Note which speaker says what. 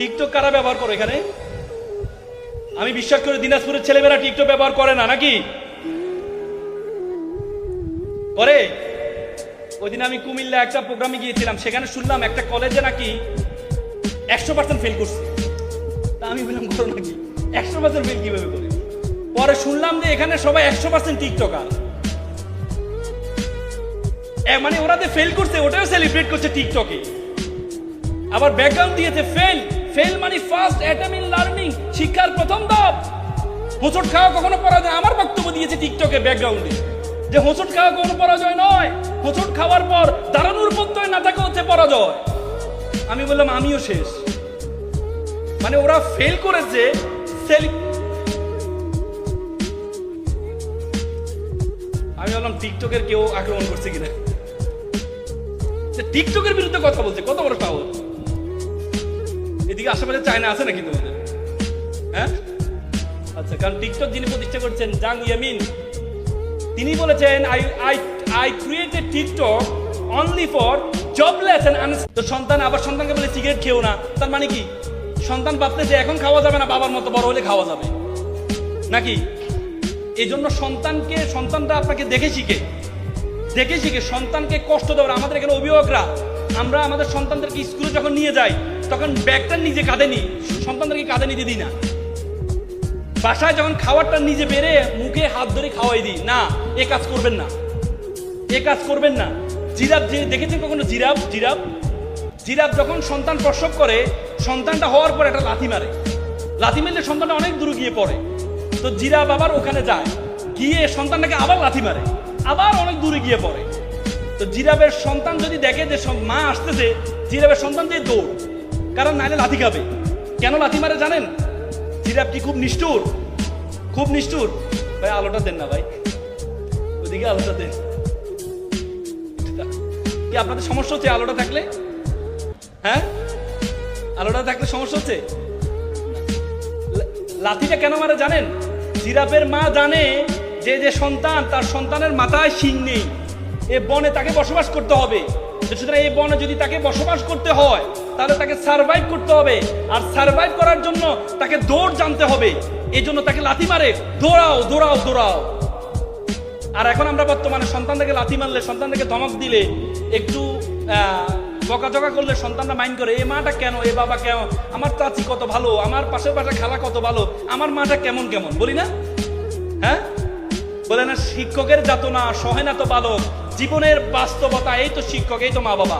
Speaker 1: TikTok কারা ব্যবহার করে এখানে? আমি বিশ্বাস করি দিনাজপুরের ছেলেমেয়েরা টিকটক ব্যবহার করে না, নাকি? করে? ওই দিন আমি কুমিল্লা একটা প্রোগ্রামে গিয়েছিলাম, সেখানে শুনলাম একটা কলেজে নাকি একশো পার্সেন্ট ফেল করছে। তা আমি বললাম, করো নাকি? একশো পার্সেন্ট ফেল কীভাবে করে পরে শুনলাম যে এখানে সবাই একশো পার্সেন্ট টিকটকার। মানে ওরা যে ফেল করছে, ওটাও সেলিব্রেট করছে টিকটকে। আবার ব্যাকগ্রাউন্ড দিয়েছে ফেল ফেল মানে ফার্স্ট অ্যাটেম ইন লার্নিং শিক্ষার প্রথম ধাপ। হোঁচট খাওয়া কখনো পরাজয়, আমার বক্তব্য দিয়েছে টিকটকে ব্যাকগ্রাউন্ডে যে হোঁচট খাওয়া কখনো পরাজয় নয়, হোঁচট খাওয়ার পর দাঁড়ানোর পর্যন্ত না থাকা হচ্ছে পরাজয়। আমি বললাম, আমিও শেষ। মানে ওরা ফেল করেছে সেল আমি বললাম টিকটকের কেউ আক্রমণ করছে কিনা? টিকটকের বিরুদ্ধে কথা বলছে, কত বড় সাহস? এদিকে আশেপাশে চায়না আছে নাকি তোমাদের? হ্যাঁ? আচ্ছা কারণ টিকটক যিনি প্রতিষ্ঠা করছেন জাং ইয়ামিন তিনি বলেছেন I I I created TikTok only for jobless and তো সন্তান, আবার সন্তানকে বলে সিগারেট খেও না, তার মানে কি? সন্তান ভাবতেছে এখন খাওয়া যাবে না, বাবার মতো বড় হলে খাওয়া যাবে। নাকি? এই জন্য সন্তানকে সন্তানরা আপনাকে দেখে শিখে দেখে শিখে সন্তানকে কষ্ট দেওয়ার। আমাদের এখানে অভিভাবকরা, আমরা আমাদের সন্তানদেরকে স্কুলে যখন নিয়ে যাই তখন ব্যাগটা নিজে কাঁধে নিই। সন্তানদেরকে কাঁধে নিতে দিই না। বাসায় যখন খাবারটা নিজে বেড়ে মুখে হাত ধরে খাওয়াই দিই, না, এ কাজ করবেন না। এ কাজ করবেন না। জিরাফ যে, দেখেছেন কখনো জিরাফ? জিরাফ? জিরাফ যখন সন্তান প্রসব করে, সন্তানটা হওয়ার পর একটা লাথি মারে। লাথি মারলে সন্তানটা অনেক দূরে গিয়ে পড়ে। তো জিরাফ আবার ওখানে যায়। গিয়ে সন্তানটাকে আবার লাথি মারে। আবার অনেক দূরে গিয়ে পড়ে। তো জিরাফের সন্তান যদি দেখে যে মা আসতেছে, জিরাফের সন্তান দিয়ে দৌড়। কারণ নাইলে লাথি খাবে। কেন লাথি মারে জানেন? জিরাফ কি খুব নিষ্ঠুর? খুব নিষ্ঠুর। ভাই, আলোটা দেন না ভাই। ওদিকে আলোটা দেন। কি আপনাদের সমস্যা হচ্ছে আলোটা থাকলে? হ্যাঁ? আলোটা থাকলে সমস্যা হচ্ছে? লাথিটা কেন মারে জানেন? জিরাফের মা জানে যে যে সন্তান, তার সন্তানের মাথায় শিং নেই। এ বনে তাকে বসবাস করতে হবে। সুতরাং এই বনে যদি তাকে বসবাস করতে হয়, তাহলে তাকে সার্ভাইভ করতে হবে। আর সার্ভাইভ করার জন্য তাকে দৌড় জানতে হবে। এই জন্য তাকে লাথি মারে, দৌড়াও দৌড়াও দৌড়াও। আর এখন আমরা বর্তমানে সন্তানদেরকে লাথি মারলে সন্তানদেরকে ধমক দিলে, একটু বকাঝকা করলে সন্তানরা মাইন্ড করে, এ মাটা কেন? এ বাবা কেন? আমার চাচি কত ভালো? আমার পাশের পাশে খালা কত ভালো? আমার মাটা কেমন কেমন? বলি না? হ্যাঁ? বলে না, শিক্ষকের যাতনা, সহে না তো বালক। জীবনের বাস্তবতা, এই তো শিক্ষক, এই তো মা বাবা